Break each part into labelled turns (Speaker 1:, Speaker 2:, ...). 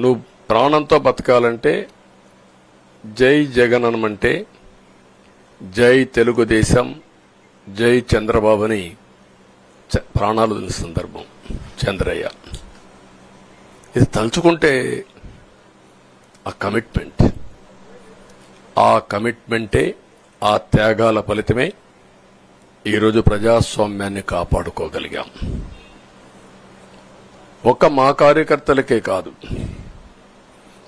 Speaker 1: నువ్వు ప్రాణంతో బతకాలంటే జై జగన్ అనమంటే జై తెలుగుదేశం జై చంద్రబాబుని చ- ప్రాణాలు వదిలిన సందర్భం. చంద్రయ్య. ఇది తలుచుకుంటే ఆ కమిట్మెంట్. ఆ కమిట్మెంటే ఆ త్యాగాల ఫలితమే ఈరోజు ప్రజాస్వామ్యాన్ని కాపాడుకోగలిగాం. ఒక మా కార్యకర్తలకే కాదు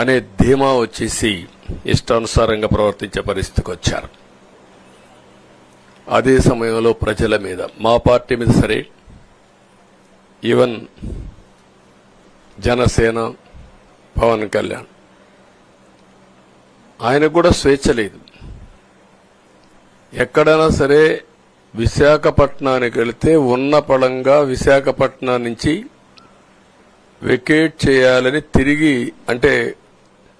Speaker 1: అనే ధీమా వచ్చేసి ఇష్టానుసారంగా ప్రవర్తించే పరిస్థితికి వచ్చారు. అదే సమయంలో ప్రజల మీద మా పార్టీ మీద సరే ఈవెన్ జనసేన పవన్ కళ్యాణ్ ఆయనకు కూడా స్వేచ్ఛ లేదు. ఎక్కడైనా సరే విశాఖపట్నానికి వెళితే ఉన్న పడంగా విశాఖపట్నం నుంచి వెకేట్ చేయాలని తిరిగి అంటే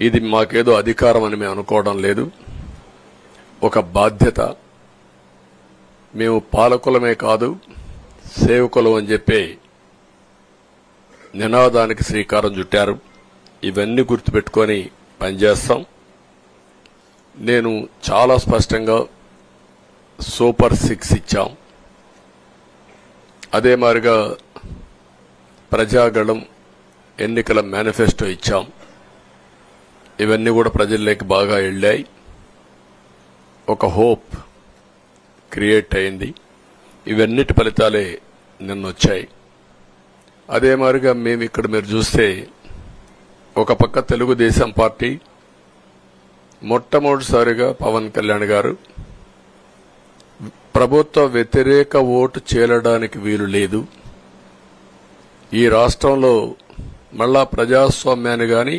Speaker 1: ఇది మాకేదో అధికారం అని మేము అనుకోవడం లేదు. ఒక బాధ్యత. మేము పాలకులమే కాదు సేవకులం అని చెప్పి నినాదానికి శ్రీకారం చుట్టారు. ఇవన్నీ గుర్తుపెట్టుకొని పనిచేస్తాం. నేను చాలా స్పష్టంగా సూపర్ సిక్స్ ఇచ్చాం. అదే మాదిరిగా ప్రజాగళం ఎన్నికల మేనిఫెస్టో ఇచ్చాం. ఇవన్నీ కూడా ప్రజల్లోకి బాగా వెళ్ళాయి. ఒక హోప్ క్రియేట్ అయింది. ఇవన్నిటి ఫలితాలే నిన్న వచ్చాయి అదే మాదిరిగా మేము ఇక్కడ మీరు చూస్తే ఒక పక్క తెలుగుదేశం పార్టీ మొట్టమొదటిసారిగా పవన్ కళ్యాణ్ గారు ప్రభుత్వ వ్యతిరేక ఓటు చేరడానికి వీలు లేదు. ఈ రాష్ట్రంలో మళ్ళా ప్రజాస్వామ్యాన్ని కానీ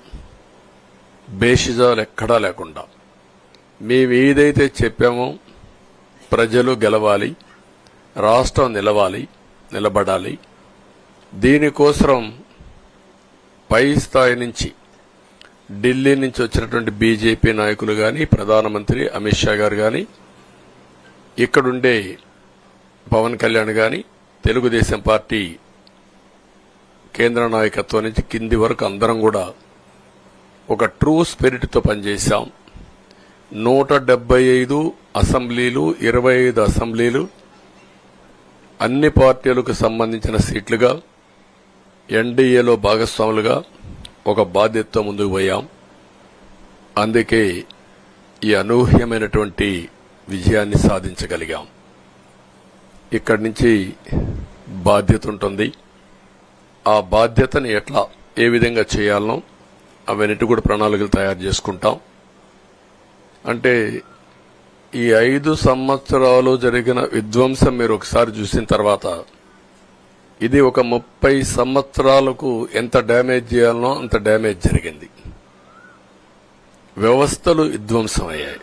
Speaker 1: బేషిజాలు ఎక్కడా లేకుండా. మేము ఏదైతే చెప్పామో ప్రజలు గెలవాలి రాష్ట్రం నిలవాలి నిలబడాలి. దీనికోసం పై స్థాయి నుంచి ఢిల్లీ నుంచి వచ్చినటువంటి బీజేపీ నాయకులు కానీ ప్రధానమంత్రి అమిత్ షా గారు కానీ ఇక్కడుండే పవన్ కళ్యాణ్ కానీ తెలుగుదేశం పార్టీ కేంద్ర నాయకత్వం నుంచి కింది వరకు అందరం కూడా ఒక ట్రూ స్పిరిట్తో పనిచేశాం. నూట డెబ్బై ఐదు అసెంబ్లీలు ఇరవై ఐదు అసెంబ్లీలు అన్ని పార్టీలకు సంబంధించిన సీట్లుగా ఎన్డీఏలో భాగస్వాములుగా ఒక బాధ్యతతో ముందుకు పోయాం. అందుకే ఈ అనూహ్యమైనటువంటి విజయాన్ని సాధించగలిగాం. ఇక్కడి నుంచి బాధ్యత ఉంటుంది. ఆ బాధ్యతని ఎట్లా ఏ విధంగా చేయాలనో అవన్నిటి కూడా ప్రణాళికలు తయారు చేసుకుంటాం. అంటే ఈ ఐదు సంవత్సరాలు జరిగిన విధ్వంసం మీరు ఒకసారి చూసిన తర్వాత ఇది ఒక ముప్పై సంవత్సరాలకు ఎంత డ్యామేజ్ చేయాలనో అంత డ్యామేజ్ జరిగింది. వ్యవస్థలు విధ్వంసమయ్యాయి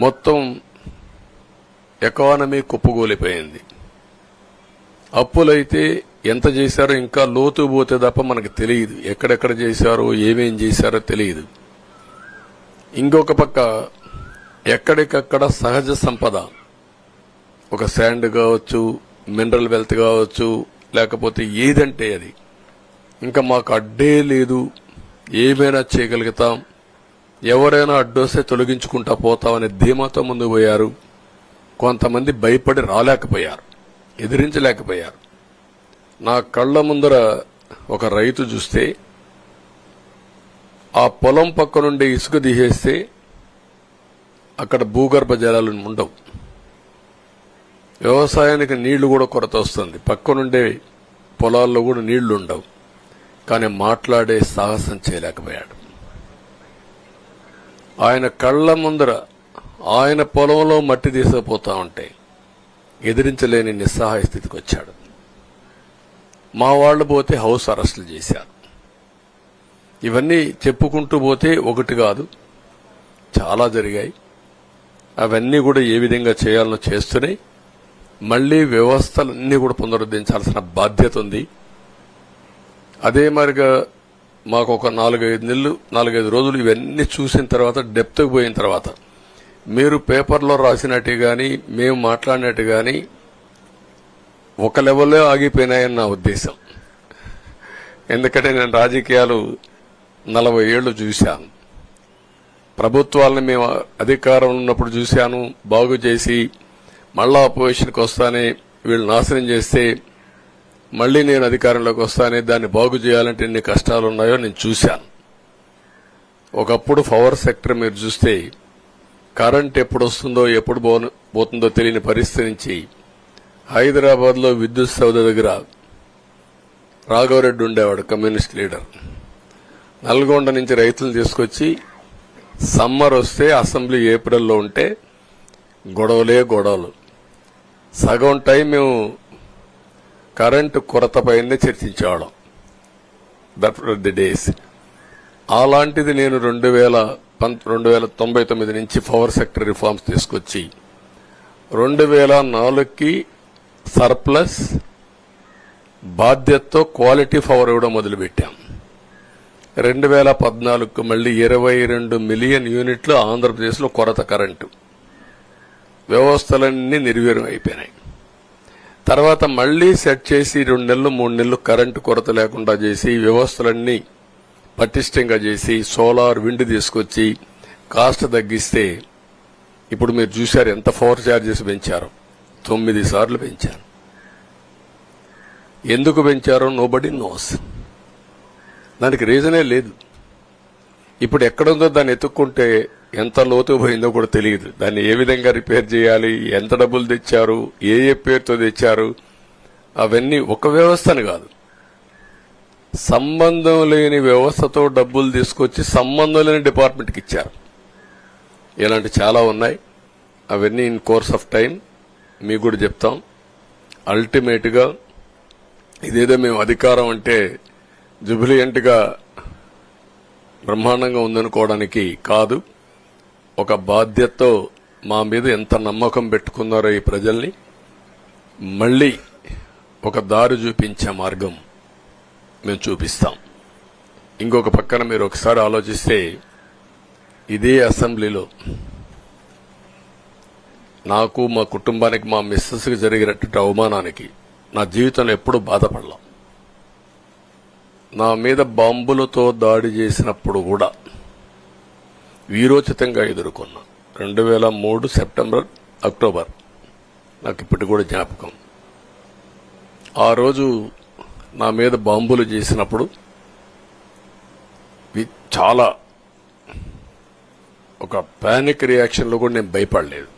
Speaker 1: మొత్తం ఎకానమీ కుప్పగూలిపోయింది అప్పులైతే ఎంత చేశారో ఇంకా లోతు పోతే తప్ప మనకు తెలియదు. ఎక్కడెక్కడ చేశారో ఏమేం చేశారో తెలియదు. ఇంకొక పక్క ఎక్కడికక్కడ సహజ సంపద. ఒక శాండ్ కావచ్చు మినరల్ వెల్త్ కావచ్చు లేకపోతే ఏదంటే అది. ఇంకా మాకు అడ్డే లేదు. ఏమైనా చేయగలుగుతాం. ఎవరైనా అడ్డొస్తే తొలగించుకుంటా పోతామనే ధీమాతో ముందు పోయారు. కొంతమంది భయపడి రాలేకపోయారు. ఎదిరించలేకపోయారు. నా కళ్ళ ముందర ఒక రైతు చూస్తే ఆ పొలం పక్క నుండి ఇసుక తీసేస్తే అక్కడ భూగర్భ జలాలు ఉండవు. వ్యవసాయానికి నీళ్ళు కూడా కొరత వస్తుంది. పక్క నుండే పొలాల్లో కూడా నీళ్ళు ఉండవు. కానీ మాట్లాడే సాహసం చేయలేకపోయాడు. ఆయన కళ్ళ ముందర ఆయన పొలంలో మట్టి తీసుకుపోతా ఉంటే ఎదిరించలేని నిస్సహాయ స్థితికి వచ్చాడు. మా వాళ్ళు పోతే హౌస్ అరెస్టులు చేశారు. ఇవన్నీ చెప్పుకుంటూ పోతే ఒకటి కాదు చాలా జరిగాయి. అవన్నీ కూడా ఏ విధంగా చేయాలనో చేస్తూనే మళ్ళీ వ్యవస్థలన్నీ కూడా పునరుద్ధరించాల్సిన బాధ్యత ఉంది. అదే మరిగా మాకు ఒక నాలుగైదు నెలలు నాలుగైదు రోజులు ఇవన్నీ చూసిన తర్వాత డెప్త్కి పోయిన తర్వాత మీరు పేపర్లో రాసినట్టు కానీ మేము మాట్లాడినట్టు కానీ ఒక లెవెల్లో ఆగిపోయినాయని నా ఉద్దేశం. ఎందుకంటే నేను రాజకీయాలు నలభై ఏళ్ళు చూశాను. ప్రభుత్వాలను మేము అధికారం ఉన్నప్పుడు చూశాను బాగు చేసి మళ్ళా అపోజిషన్కి వస్తానే వీళ్ళు నాశనం చేస్తే మళ్ళీ నేను అధికారంలోకి వస్తానే దాన్ని బాగు చేయాలంటే ఎన్ని కష్టాలు ఉన్నాయో నేను చూశాను. ఒకప్పుడు పవర్ సెక్టర్ మీరు చూస్తే కరెంట్ ఎప్పుడు వస్తుందో ఎప్పుడు పోతుందో తెలియని పరిస్థితి నుంచి హైదరాబాద్లో విద్యుత్ సౌధ దగ్గర రాఘవరెడ్డి ఉండేవాడు కమ్యూనిస్ట్ లీడర్. నల్గొండ నుంచి రైతులు తీసుకొచ్చి సమ్మర్ వస్తే అసెంబ్లీ ఏప్రిల్లో ఉంటే గొడవలే గొడవలు. సగం టైం మేము కరెంటు కొరతపైనే చర్చించేవాళ్ళం. That the days. అలాంటిది నేను రెండు వేల రెండు వేల తొంభై తొమ్మిది నుంచి పవర్ సెక్టర్ రిఫార్మ్స్ తీసుకొచ్చి రెండు వేల నాలుగుకి సర్ప్లస్ బాధ్యతతో క్వాలిటీ పవర్ ఇవ్వడం మొదలుపెట్టాం. రెండు వేల పద్నాలుగుకు మళ్ళీ ఇరవై రెండు మిలియన్ యూనిట్లు ఆంధ్రప్రదేశ్లో కొరత కరెంటు. వ్యవస్థలన్నీ నిర్వీర్యం అయిపోయినాయి. తర్వాత మళ్ళీ సెట్ చేసి రెండు నెలలు మూడు నెలలు కరెంటు కొరత లేకుండా చేసి వ్యవస్థలన్నీ పటిష్టంగా చేసి సోలార్ విండ్ తీసుకొచ్చి కాస్ట్ తగ్గిస్తే ఇప్పుడు మీరు చూశారు ఎంత పవర్ ఛార్జెస్ పెంచారు. తొమ్మిది సార్లు పెంచారు ఎందుకు పెంచారో నోబడి నోస్ దానికి రీజనే లేదు. ఇప్పుడు ఎక్కడుందో దాన్ని ఎత్తుక్కుంటే ఎంత లోతు పోయిందో కూడా తెలియదు. దాన్ని ఏ విధంగా రిపేర్ చేయాలి ఎంత డబ్బులు తెచ్చారు ఏ ఏ పేరుతో తెచ్చారు అవన్నీ ఒక వ్యవస్థను కాదు. సంబంధం లేని వ్యవస్థతో డబ్బులు తీసుకొచ్చి సంబంధం లేని డిపార్ట్మెంట్కి ఇచ్చారు. ఇలాంటి చాలా ఉన్నాయి. అవన్నీ ఇన్ కోర్స్ ఆఫ్ టైం మీకు కూడా చెప్తాం. అల్టిమేట్గా ఇదేదో మేము అధికారం అంటే జుబిలియంట్గా బ్రహ్మాండంగా ఉందనుకోవడానికి కాదు. ఒక బాధ్యతతో మా మీద ఎంత నమ్మకం పెట్టుకున్నారో ఈ ప్రజల్ని మళ్ళీ ఒక దారి చూపించే మార్గం మేము చూపిస్తాం. ఇంకొక పక్కన మీరు ఒకసారి ఆలోచిస్తే ఇదే అసెంబ్లీలో నాకు మా కుటుంబానికి మా మిస్సెస్కి జరిగినటువంటి అవమానానికి నా జీవితంలో ఎప్పుడూ బాధపడలా. నా మీద బాంబులతో దాడి చేసినప్పుడు కూడా వీరోచితంగా ఎదుర్కొన్నా. రెండు వేల మూడు సెప్టెంబర్ అక్టోబర్. నాకు ఇప్పటికి కూడా జ్ఞాపకం. ఆ రోజు నా మీద బాంబులు చేసినప్పుడు చాలా ఒక పానిక్ రియాక్షన్లో కూడా నేను భయపడలేదు.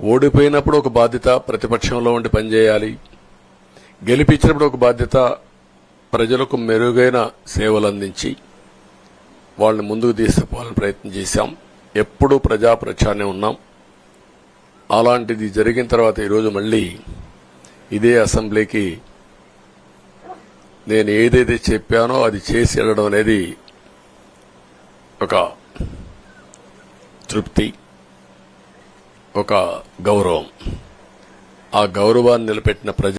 Speaker 1: ఓడిపోయినప్పుడు ఒక బాధ్యత ప్రతిపక్షంలో ఉండి పనిచేయాలి. గెలిపించినప్పుడు ఒక బాధ్యత ప్రజలకు మెరుగైన సేవలు అందించి వాళ్ళని ముందుకు తీసుకుపోవాలని ప్రయత్నం చేశాం. ఎప్పుడూ ప్రజా ఉన్నాం. అలాంటిది జరిగిన తర్వాత ఈరోజు మళ్ళీ ఇదే అసెంబ్లీకి నేను ఏదైతే చెప్పానో అది చేసి వెళ్ళడం అనేది ఒక తృప్తి. ఒక గౌరవం. ఆ గౌరవాన్ని నిలబెట్టిన ప్రజ